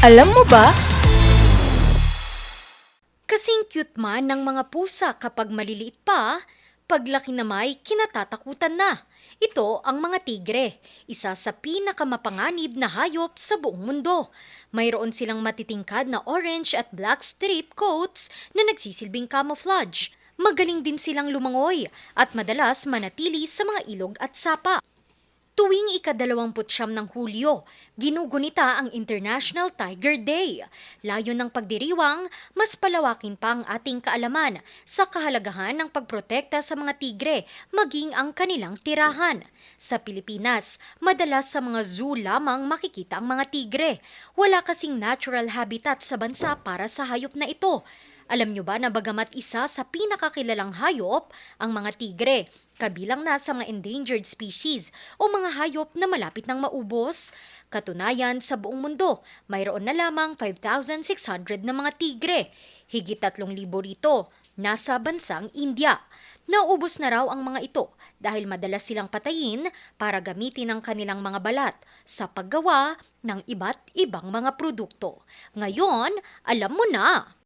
Alam mo ba? Kasing cute man ng mga pusa kapag maliliit pa, paglaki na may kinatatakutan na. Ito ang mga tigre, isa sa pinakamapanganib na hayop sa buong mundo. Mayroon silang matitingkad na orange at black strip coats na nagsisilbing camouflage. Magaling din silang lumangoy at madalas manatili sa mga ilog at sapa. Tuwing ikadalawamputsyam ng Hulyo, ginugunita ang International Tiger Day. Layo ng pagdiriwang, mas palawakin pa ang ating kaalaman sa kahalagahan ng pagprotekta sa mga tigre, maging ang kanilang tirahan. Sa Pilipinas, madalas sa mga zoo lamang makikita ang mga tigre. Wala kasing natural habitat sa bansa para sa hayop na ito. Alam nyo ba na bagamat isa sa pinakakilalang hayop, ang mga tigre, kabilang na sa mga endangered species o mga hayop na malapit ng maubos? Katunayan, sa buong mundo, mayroon na lamang 5,600 na mga tigre. Higit 3,000 rito, nasa bansang India. Naubos na raw ang mga ito dahil madalas silang patayin para gamitin ang kanilang mga balat sa paggawa ng iba't ibang mga produkto. Ngayon, alam mo na!